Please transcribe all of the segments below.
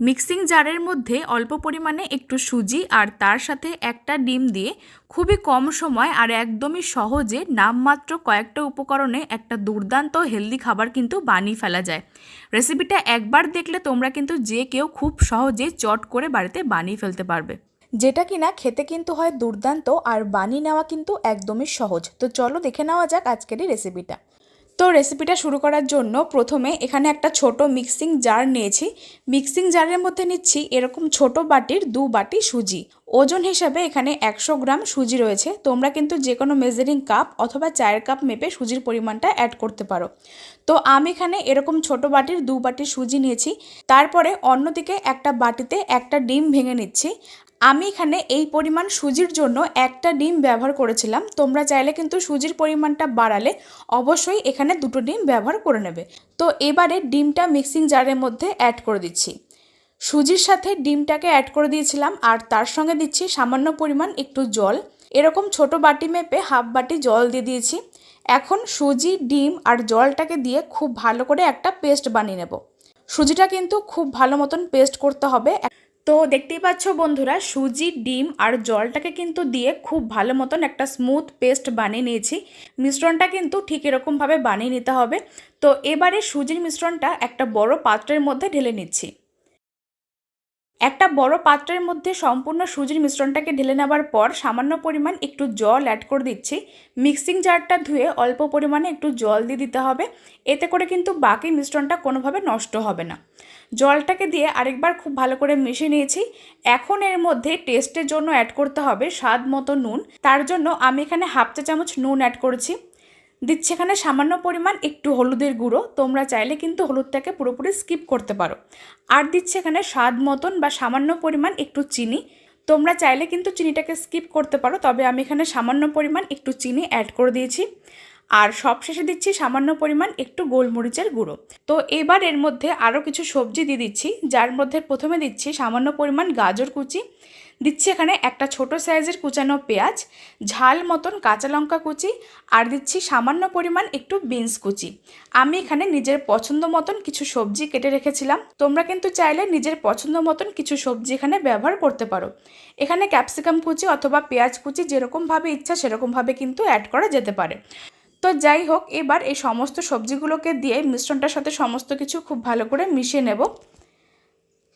Mixing জারের মধ্যে অল্প পরিমাণে একটু সুজি আর তার সাথে একটা ডিম দিয়ে খুবই কম সময় আর একদমই সহজে নামমাত্র কয়েকটা উপকরণে একটা দুর্দান্ত হেলদি খাবার কিন্তু বানিয়ে ফেলা যায়। রেসিপিটা একবার দেখলে তোমরা কিন্তু যে কেউ খুব সহজে চট করে বাড়িতে বানিয়ে ফেলতে পারবে। যেটা কিনা খেতে কিন্তু হয় দুর্দান্ত আর বানিয়ে নেওয়া কিন্তু একদমই সহজ। তো চলো দেখে নেওয়া যাক আজকের এই রেসিপিটা। তো রেসিপিটা শুরু করার জন্য প্রথমে এখানে একটা ছোট মিক্সিং জার নিয়েছি। মিক্সিং জারের মধ্যে নিচ্ছি এরকম ছোট বাটির দু বাটি সুজি। ওজন হিসাবে এখানে একশো গ্রাম সুজি রয়েছে। তোমরা কিন্তু যে কোনো মেজারিং কাপ অথবা চায়ের কাপ মেপে সুজির পরিমাণটা অ্যাড করতে পারো। তো আমি এখানে এরকম ছোট বাটির দু বাটি সুজি নিয়েছি। তারপরে অন্যদিকে একটা বাটিতে একটা ডিম ভেঙে নিচ্ছি। আমি এখানে এই পরিমাণ সুজির জন্য একটা ডিম ব্যবহার করেছিলাম। তোমরা চাইলে কিন্তু সুজির পরিমাণটা বাড়ালে অবশ্যই এখানে দুটো ডিম ব্যবহার করে নেবে। তো এবারে ডিমটা মিক্সিং জারের মধ্যে অ্যাড করে দিচ্ছি। সুজির সাথে ডিমটাকে অ্যাড করে দিয়েছিলাম আর তার সঙ্গে দিচ্ছি সামান্য পরিমাণ একটু জল। এরকম ছোট বাটি মেপে হাফ বাটি জল দিয়ে দিয়েছি। এখন সুজি, ডিম আর জলটাকে দিয়ে খুব ভালো করে একটা পেস্ট বানিয়ে নেব। সুজিটা কিন্তু খুব ভালো মতন পেস্ট করতে হবে। তো দেখতেই পাচ্ছ বন্ধুরা, সুজি, ডিম আর জলটাকে কিন্তু দিয়ে খুব ভালো মতন একটা স্মুথ পেস্ট বানিয়ে নিয়েছি। মিশ্রণটা কিন্তু ঠিক এরকমভাবে বানিয়ে নিতে হবে। তো এবারে সুজির মিশ্রণটা একটা বড় পাত্রের মধ্যে ঢেলে নিচ্ছি। একটা বড় পাত্রের মধ্যে সম্পূর্ণ সুজির মিশ্রণটাকে ঢেলে নেবার পর সামান্য পরিমাণ একটু জল অ্যাড করে দিচ্ছি। মিক্সিং জারটা ধুয়ে অল্প পরিমাণে একটু জল দিয়ে দিতে হবে। এতে করে কিন্তু বাকি মিশ্রণটা কোনোভাবে নষ্ট হবে না। জলটাকে দিয়ে আরেকবার খুব ভালো করে মিশিয়ে নিয়েছি। এখন এর মধ্যে টেস্টের জন্য অ্যাড করতে হবে স্বাদ মতো নুন। তার জন্য আমি এখানে হাফ চা চামচ নুন অ্যাড করেছি। দিচ্ছি এখানে সামান্য পরিমাণ একটু হলুদের গুঁড়ো। তোমরা চাইলে কিন্তু হলুদটাকে পুরোপুরি স্কিপ করতে পারো। আর দিচ্ছে এখানে স্বাদ মতন বা সামান্য পরিমাণ একটু চিনি। তোমরা চাইলে কিন্তু চিনিটাকে স্কিপ করতে পারো, তবে আমি এখানে সামান্য পরিমাণ একটু চিনি অ্যাড করে দিয়েছি। আর সবশেষে দিচ্ছি সামান্য পরিমাণ একটু গোলমরিচের গুঁড়ো। তো এবার এর মধ্যে আরও কিছু সবজি দিয়ে দিচ্ছি। যার মধ্যে প্রথমে দিচ্ছি সামান্য পরিমাণ গাজর কুচি। দিচ্ছি এখানে একটা ছোট সাইজের কুচানো পেঁয়াজ, ঝাল মতন কাঁচা লঙ্কা কুচি, আর দিচ্ছি সামান্য পরিমাণ একটু বিনস কুচি। আমি এখানে নিজের পছন্দ মতন কিছু সবজি কেটে রেখেছিলাম। তোমরা কিন্তু চাইলে নিজের পছন্দ মতন কিছু সবজি এখানে ব্যবহার করতে পারো। এখানে ক্যাপসিকাম কুচি অথবা পেঁয়াজ কুচি যেরকমভাবে ইচ্ছা সেরকমভাবে কিন্তু অ্যাড করা যেতে পারে। তো যাই হোক, এবার এই সমস্ত সবজিগুলোকে দিয়ে মিশ্রণটার সাথে সমস্ত কিছু খুব ভালো করে মিশিয়ে নেব।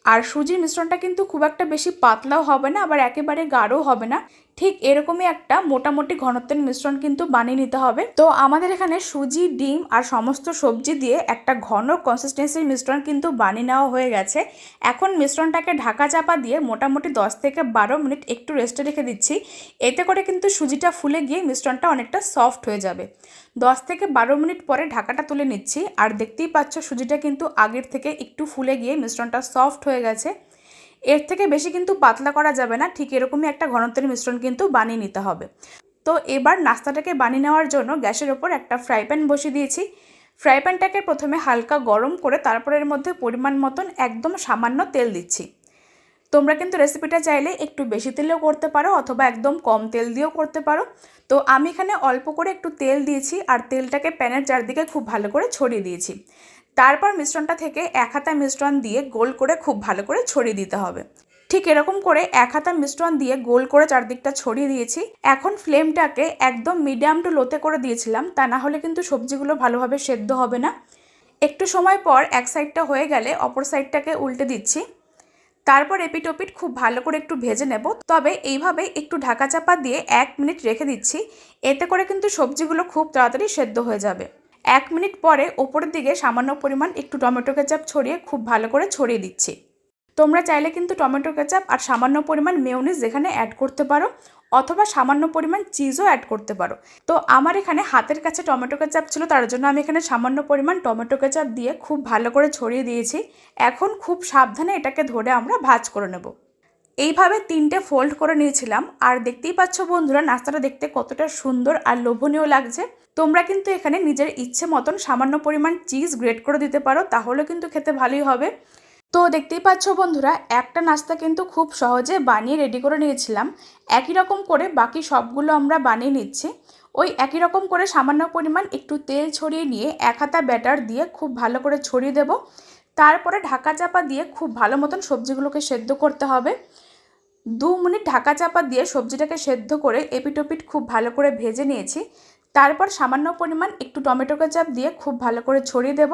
আর সুজির মিশ্রণটা কিন্তু খুব একটা বেশি পাতলাও হবে না, আবার একেবারে গাঢ়ও হবে না। ঠিক এরকমই একটা মোটামুটি ঘনত্বের মিশ্রণ কিন্তু বানিয়ে নিতে হবে। তো আমাদের এখানে সুজি, ডিম আর সমস্ত সবজি দিয়ে একটা ঘন কনসিস্টেন্সির মিশ্রণ কিন্তু বানিয়ে নেওয়া হয়ে গেছে। এখন মিশ্রণটাকে ঢাকা চাপা দিয়ে মোটামুটি দশ থেকে বারো মিনিট একটু রেস্টে রেখে দিচ্ছি। এতে করে কিন্তু সুজিটা ফুলে গিয়ে মিশ্রণটা অনেকটা সফট হয়ে যাবে। দশ থেকে বারো মিনিট পরে ঢাকাটা তুলে নিচ্ছি। আর দেখতেই পাচ্ছ সুজিটা কিন্তু আগের থেকে একটু ফুলে গিয়ে মিশ্রণটা সফট হয়ে গেছে। এর থেকে বেশি কিন্তু পাতলা করা যাবে না, ঠিক এরকমই একটা ঘনত্বের মিশ্রণ কিন্তু বানিয়ে নিতে হবে। তো এবার নাস্তাটাকে বানিয়ে নেওয়ার জন্য গ্যাসের ওপর একটা ফ্রাই প্যান বসিয়ে দিয়েছি। ফ্রাই প্যানটাকে প্রথমে হালকা গরম করে তারপরে এর মধ্যে পরিমাণ মতন একদম সামান্য তেল দিচ্ছি। তোমরা কিন্তু রেসিপিটা চাইলে একটু বেশি তেলেও করতে পারো অথবা একদম কম তেল দিয়েও করতে পারো। তো আমি এখানে অল্প করে একটু তেল দিয়েছি আর তেলটাকে প্যানের চারদিকে খুব ভালো করে ছড়িয়ে দিয়েছি। তারপর মিশ্রণটা থেকে এক হাতা মিশ্রণ দিয়ে গোল করে খুব ভালো করে ছড়িয়ে দিতে হবে। ঠিক এরকম করে এক হাতা মিশ্রণ দিয়ে গোল করে চারদিকটা ছড়িয়ে দিয়েছি। এখন ফ্লেমটাকে একদম মিডিয়াম টু লোতে করে দিয়েছিলাম, তা না হলে কিন্তু সবজিগুলো ভালোভাবে সেদ্ধ হবে না। একটু সময় পর এক সাইডটা হয়ে গেলে অপর সাইডটাকে উল্টে দিচ্ছি। তারপর এপিট ওপিট খুব ভালো করে একটু ভেজে নেব। তবে এইভাবে একটু ঢাকা চাপা দিয়ে এক মিনিট রেখে দিচ্ছি, এতে করে কিন্তু সবজিগুলো খুব তাড়াতাড়ি সেদ্ধ হয়ে যাবে। এক মিনিট পরে ওপরের দিকে সামান্য পরিমাণ একটু টমেটো কেচাপ ছড়িয়ে খুব ভালো করে ছড়িয়ে দিচ্ছি। তোমরা চাইলে কিন্তু টমেটো কেচাপ আর সামান্য পরিমাণ মেয়নিজ যেখানে অ্যাড করতে পারো অথবা সামান্য পরিমাণ চিজও অ্যাড করতে পারো। তো আমার এখানে হাতের কাছে টমেটো কেচাপ ছিল, তার জন্য আমি এখানে সামান্য পরিমাণ টমেটো কেচাপ দিয়ে খুব ভালো করে ছড়িয়ে দিয়েছি। এখন খুব সাবধানে এটাকে ধরে আমরা ভাজ করে নেব। এইভাবে তিনটে ফোল্ড করে নিয়েছিলাম। আর দেখতেই পাচ্ছ বন্ধুরা, নাস্তাটা দেখতে কতটা সুন্দর আর লোভনীয় লাগছে। তোমরা কিন্তু এখানে নিজের ইচ্ছে মতন সামান্য পরিমাণ চিজ গ্রেট করে দিতে পারো, তাহলে কিন্তু খেতে ভালোই হবে। তো দেখতেই পাচ্ছ বন্ধুরা, একটা নাস্তা কিন্তু খুব সহজে বানিয়ে রেডি করে নিয়েছিলাম। একই রকম করে বাকি সবগুলো আমরা বানিয়ে নিচ্ছি। ওই একই রকম করে সামান্য পরিমাণ একটু তেল ছড়িয়ে নিয়ে এক হাতা ব্যাটার দিয়ে খুব ভালো করে ছড়িয়ে দেব। তারপরে ঢাকা চাপা দিয়ে খুব ভালো মতন সবজিগুলোকে সেদ্ধ করতে হবে। দু মিনিট ঢাকা চাপা দিয়ে সবজিটাকে সেদ্ধ করে এপিটোপিট খুব ভালো করে ভেজে নিয়েছি। তারপর সামান্য পরিমাণ একটু টমেটো কেচাপ দিয়ে খুব ভালো করে ছড়িয়ে দেব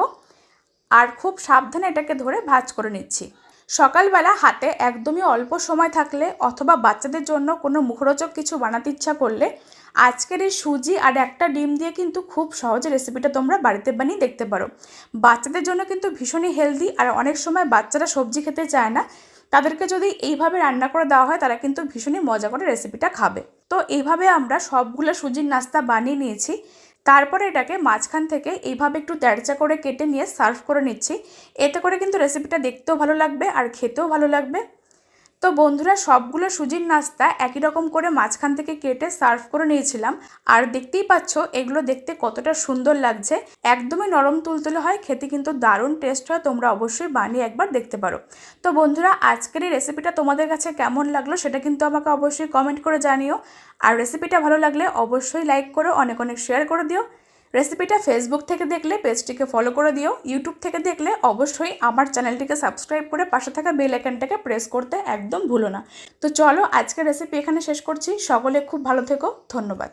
আর খুব সাবধানে এটাকে ধরে ভাজ করে নিচ্ছি। সকালবেলা হাতে একদমই অল্প সময় থাকলে অথবা বাচ্চাদের জন্য কোনো মুখরোচক কিছু বানাতে ইচ্ছা করলে আজকের এই সুজি আর একটা ডিম দিয়ে কিন্তু খুব সহজে রেসিপিটা তোমরা বাড়িতে বানিয়ে দেখতে পারো। বাচ্চাদের জন্য কিন্তু ভীষণই হেলদি আর অনেক সময় বাচ্চারা সবজি খেতে চায় না। তাদেরকে যদি এইভাবে রান্না করে দেওয়া হয়, তারা কিন্তু ভীষণই মজা করে রেসিপিটা খাবে। তো এইভাবে আমরা সবগুলো সুজির নাস্তা বানিয়ে নিয়েছি। তারপরে এটাকে মাঝখান থেকে এইভাবে একটু তেরচা করে কেটে নিয়ে সার্ভ করে নিচ্ছি। এতে করে কিন্তু রেসিপিটা দেখতেও ভালো লাগবে আর খেতেও ভালো লাগবে। তো বন্ধুরা সবগুলো সুজির নাস্তা একই রকম করে মাঝখান থেকে কেটে সার্ভ করে নিয়েছিলাম। আর দেখতেই পাচ্ছ, এগুলো দেখতে কতটা সুন্দর লাগছে। একদমই নরম তুলতুলে হয়, খেতে কিন্তু দারুণ টেস্ট হয়, তোমরা অবশ্যই বানিয়ে একবার দেখতে পারো। তো বন্ধুরা, আজকের এই রেসিপিটা তোমাদের কাছে কেমন লাগল সেটা কিন্তু আমাকে অবশ্যই কমেন্ট করে জানিও। আর রেসিপিটা ভালো লাগলে অবশ্যই লাইক করো, অনেক অনেক শেয়ার করে দিও। রেসিপিটা ফেসবুক থেকে দেখলে, পেজটিকে ফলো করে দিও। ইউটিউব থেকে দেখলে অবশ্যই আমার চ্যানেলটিকে সাবস্ক্রাইব করে পাশে থাকা বেল আইকনটাকে প্রেস করতে একদম ভুলো না। তো চলো, আজকের রেসিপি এখানে শেষ করছি। সকলে খুব ভালো থেকো। ধন্যবাদ।